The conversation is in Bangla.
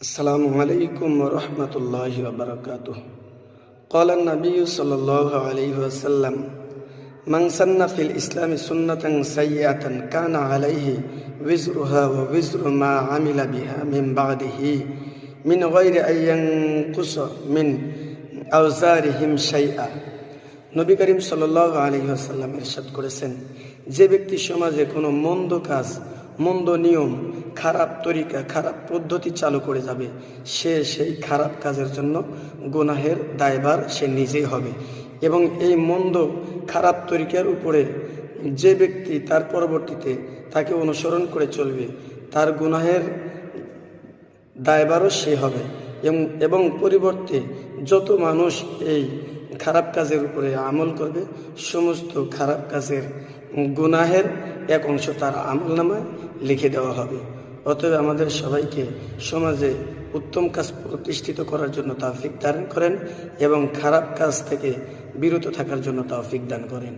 السلام عليكم ورحمة الله وبركاته قال النبي صلى الله عليه وسلم من سن في الإسلام سنة سيئة كان عليه وزرها ووزر ما عمل بها من بعده من غير أن ينقص من أوزارهم شيئا নবী করিম সাল্লাহ আলী আসাল্লাম ইরশাদ করেছেন যে ব্যক্তি সমাজে কোনো মন্দ কাজ মন্দ নিয়ম খারাপ তরিকা, খারাপ পদ্ধতি চালু করে যাবে। সে সেই খারাপ কাজের জন্য গুনাহের দায়ভার সে নিজেই হবে। এবং এই মন্দ, খারাপ তরিকার উপরে যে ব্যক্তি তার পরবর্তীতে তাকে অনুসরণ করে চলবে, তার গুনাহের দায়বারও সে হবে। এবং পরিবর্তে যত মানুষ এই খারাপ কাজের উপরে আমল করবে, সমস্ত খারাপ কাজের গুনাহের এক অংশ তার আমল নামায় লিখে দেওয়া হবে। অতএব আমাদের সবাইকে সমাজে উত্তম কাজ প্রতিষ্ঠিত করার জন্য তাফিক দান করেন এবং খারাপ কাজ থেকে বিরত থাকার জন্য তাফিক দান করেন।